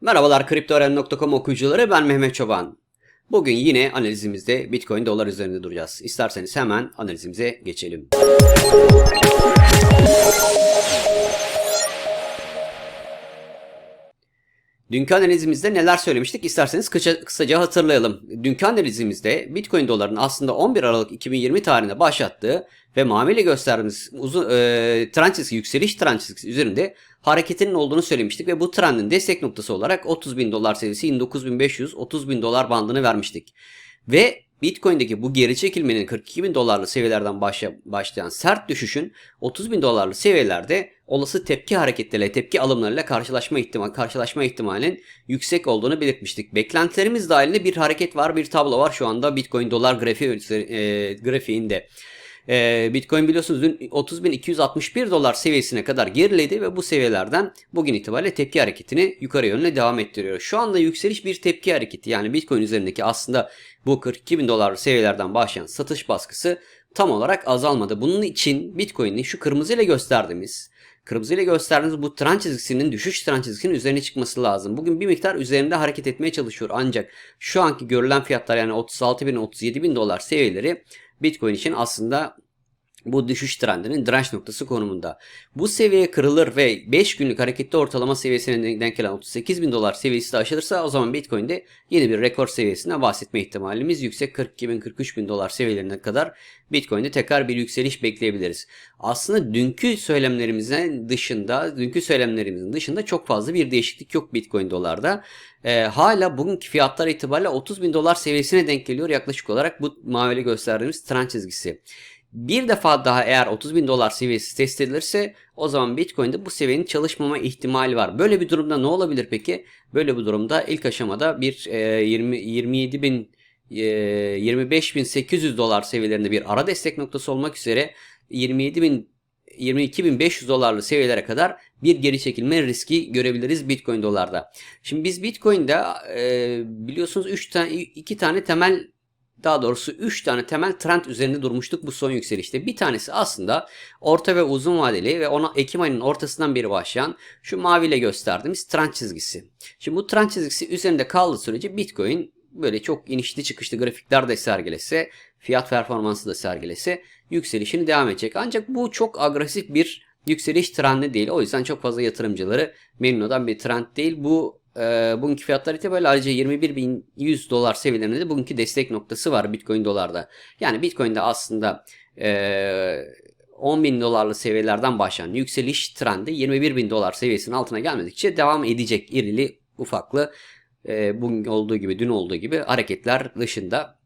Merhabalar kriptoöğren.com okuyucuları ben Mehmet Çoban. Bugün yine analizimizde Bitcoin dolar üzerinde duracağız. İsterseniz hemen analizimize geçelim. Dünkü analizimizde neler söylemiştik isterseniz kısa, kısaca hatırlayalım. Dünkü analizimizde Bitcoin doların aslında 11 Aralık 2020 tarihinde başlattığı ve maviyle gösterdiğimiz uzun e, trend çizgisi, yükseliş trend çizgisi üzerinde hareketinin olduğunu söylemiştik ve bu trendin destek noktası olarak 30 bin dolar seviyesi 29.500 30 bin dolar bandını vermiştik. Ve Bitcoin'deki bu geri çekilmenin 42 bin dolarlı seviyelerden başla, başlayan sert düşüşün 30 bin dolarlı seviyelerde olası tepki hareketleriyle, tepki alımlarıyla karşılaşma ihtimal, karşılaşma ihtimalinin yüksek olduğunu belirtmiştik. Beklentilerimiz dahilinde bir hareket var, bir tablo var şu anda Bitcoin dolar grafiği, e, grafiğinde. E, Bitcoin biliyorsunuz dün 30.261 dolar seviyesine kadar geriledi ve bu seviyelerden bugün itibariyle tepki hareketini yukarı yönüne devam ettiriyor. Şu anda yükseliş bir tepki hareketi yani Bitcoin üzerindeki aslında bu 42 bin dolar seviyelerden başlayan satış baskısı tam olarak azalmadı. Bunun için Bitcoin'i şu kırmızıyla gösterdiğimiz kırmızıyla gösterdiğimiz bu trend çizgisinin düşüş trend çizgisinin üzerine çıkması lazım. Bugün bir miktar üzerinde hareket etmeye çalışıyor ancak şu anki görülen fiyatlar yani 36 bin 37 bin dolar seviyeleri Bitcoin için aslında bu düşüş trendinin direnç noktası konumunda. Bu seviye kırılır ve 5 günlük hareketli ortalama seviyesine denk gelen 38 bin dolar seviyesi de aşılırsa o zaman Bitcoin'de yeni bir rekor seviyesinden bahsetme ihtimalimiz yüksek 42 bin 43 bin dolar seviyelerine kadar Bitcoin'de tekrar bir yükseliş bekleyebiliriz. Aslında dünkü söylemlerimizin dışında, dünkü söylemlerimizin dışında çok fazla bir değişiklik yok Bitcoin dolarda. Ee, hala bugünkü fiyatlar itibariyle 30 bin dolar seviyesine denk geliyor yaklaşık olarak bu mavili gösterdiğimiz trend çizgisi. Bir defa daha eğer 30 bin dolar seviyesi test edilirse o zaman Bitcoin'de bu seviyenin çalışmama ihtimali var. Böyle bir durumda ne olabilir peki? Böyle bir durumda ilk aşamada bir e, 20 27 bin e, 25 bin 800 dolar seviyelerinde bir ara destek noktası olmak üzere 27 bin 22.500 dolarlı seviyelere kadar bir geri çekilme riski görebiliriz Bitcoin dolarda. Şimdi biz Bitcoin'de e, biliyorsunuz 3 tane 2 tane temel daha doğrusu 3 tane temel trend üzerinde durmuştuk bu son yükselişte. Bir tanesi aslında orta ve uzun vadeli ve ona Ekim ayının ortasından beri başlayan şu maviyle gösterdiğimiz trend çizgisi. Şimdi bu trend çizgisi üzerinde kaldığı sürece Bitcoin böyle çok inişli çıkışlı grafikler de sergilese, fiyat performansı da sergilese yükselişini devam edecek. Ancak bu çok agresif bir yükseliş trendi değil. O yüzden çok fazla yatırımcıları memnun eden bir trend değil. Bu e, bugünkü fiyatlar itibariyle ayrıca 21.100 dolar seviyelerinde de bugünkü destek noktası var Bitcoin dolarda. Yani Bitcoin'de aslında e, 10 bin dolarlı seviyelerden başlayan yükseliş trendi 21 bin dolar seviyesinin altına gelmedikçe devam edecek irili ufaklı e, bugün olduğu gibi dün olduğu gibi hareketler dışında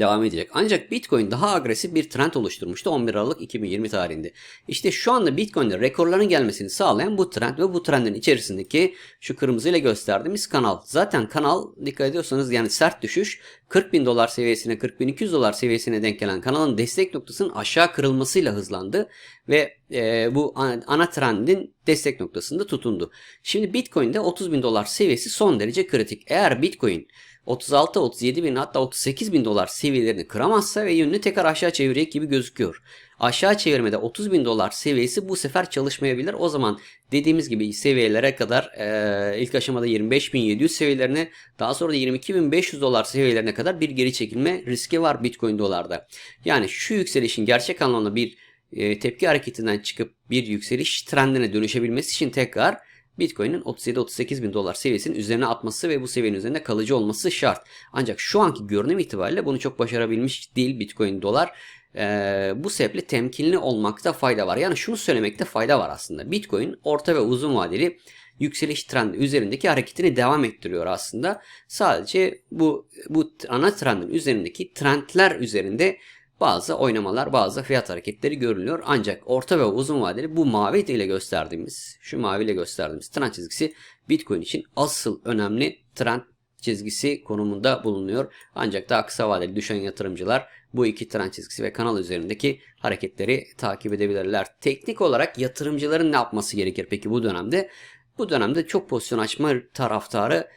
devam edecek. Ancak Bitcoin daha agresif bir trend oluşturmuştu 11 Aralık 2020 tarihinde. İşte şu anda Bitcoin'de rekorların gelmesini sağlayan bu trend ve bu trendin içerisindeki şu kırmızı ile gösterdiğimiz kanal. Zaten kanal dikkat ediyorsanız yani sert düşüş 40 bin dolar seviyesine 40 bin 200 dolar seviyesine denk gelen kanalın destek noktasının aşağı kırılmasıyla hızlandı ve e, bu ana, trendin destek noktasında tutundu. Şimdi Bitcoin'de 30 bin dolar seviyesi son derece kritik. Eğer Bitcoin 36, 37 bin hatta 38 bin dolar seviyelerini kıramazsa ve yönünü tekrar aşağı çevirecek gibi gözüküyor. Aşağı çevirmede 30 bin dolar seviyesi bu sefer çalışmayabilir. O zaman dediğimiz gibi seviyelere kadar e, ilk aşamada 25.700 seviyelerine daha sonra da 22.500 dolar seviyelerine kadar bir geri çekilme riski var Bitcoin dolarda. Yani şu yükselişin gerçek anlamda bir e, tepki hareketinden çıkıp bir yükseliş trendine dönüşebilmesi için tekrar Bitcoin'in 37-38 bin dolar seviyesinin üzerine atması ve bu seviyenin üzerinde kalıcı olması şart. Ancak şu anki görünüm itibariyle bunu çok başarabilmiş değil Bitcoin dolar. Ee, bu sebeple temkinli olmakta fayda var. Yani şunu söylemekte fayda var aslında. Bitcoin orta ve uzun vadeli yükseliş trendi üzerindeki hareketini devam ettiriyor aslında. Sadece bu bu ana trendin üzerindeki trendler üzerinde bazı oynamalar, bazı fiyat hareketleri görülüyor. Ancak orta ve uzun vadeli bu mavi ile gösterdiğimiz, şu mavi ile gösterdiğimiz trend çizgisi Bitcoin için asıl önemli trend çizgisi konumunda bulunuyor. Ancak daha kısa vadeli düşen yatırımcılar bu iki trend çizgisi ve kanal üzerindeki hareketleri takip edebilirler. Teknik olarak yatırımcıların ne yapması gerekir peki bu dönemde? Bu dönemde çok pozisyon açma taraftarı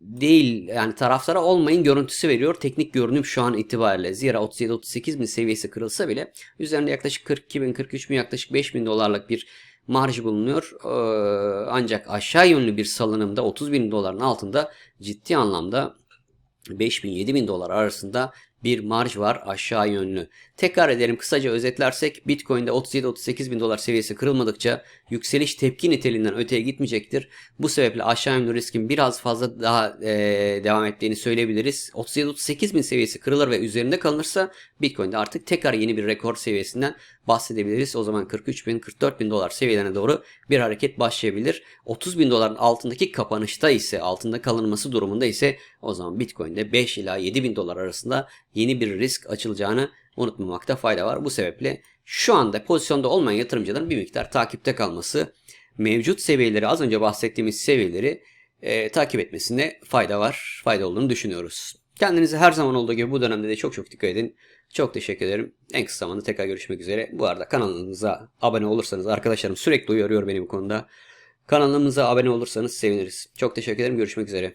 değil yani taraftara olmayın görüntüsü veriyor teknik görünüm şu an itibariyle. Zira 37-38 bin seviyesi kırılsa bile üzerinde yaklaşık 42 bin 43 bin yaklaşık 5 bin dolarlık bir marj bulunuyor. Ee, ancak aşağı yönlü bir salınımda 30 bin doların altında ciddi anlamda 5 bin 7 bin dolar arasında bir marj var aşağı yönlü. Tekrar edelim kısaca özetlersek Bitcoin'de 37-38 bin dolar seviyesi kırılmadıkça yükseliş tepki niteliğinden öteye gitmeyecektir. Bu sebeple aşağı yönlü riskin biraz fazla daha e, devam ettiğini söyleyebiliriz. 37-38 bin seviyesi kırılır ve üzerinde kalınırsa Bitcoin'de artık tekrar yeni bir rekor seviyesinden bahsedebiliriz. O zaman 43 bin 44 bin dolar seviyelerine doğru bir hareket başlayabilir. 30 bin doların altındaki kapanışta ise altında kalınması durumunda ise o zaman Bitcoin'de 5 ila 7 bin dolar arasında yeni bir risk açılacağını unutmamakta fayda var. Bu sebeple şu anda pozisyonda olmayan yatırımcıların bir miktar takipte kalması, mevcut seviyeleri az önce bahsettiğimiz seviyeleri e, takip etmesinde fayda var. Fayda olduğunu düşünüyoruz. Kendinize her zaman olduğu gibi bu dönemde de çok çok dikkat edin. Çok teşekkür ederim. En kısa zamanda tekrar görüşmek üzere. Bu arada kanalımıza abone olursanız arkadaşlarım sürekli uyarıyor beni bu konuda. Kanalımıza abone olursanız seviniriz. Çok teşekkür ederim. Görüşmek üzere.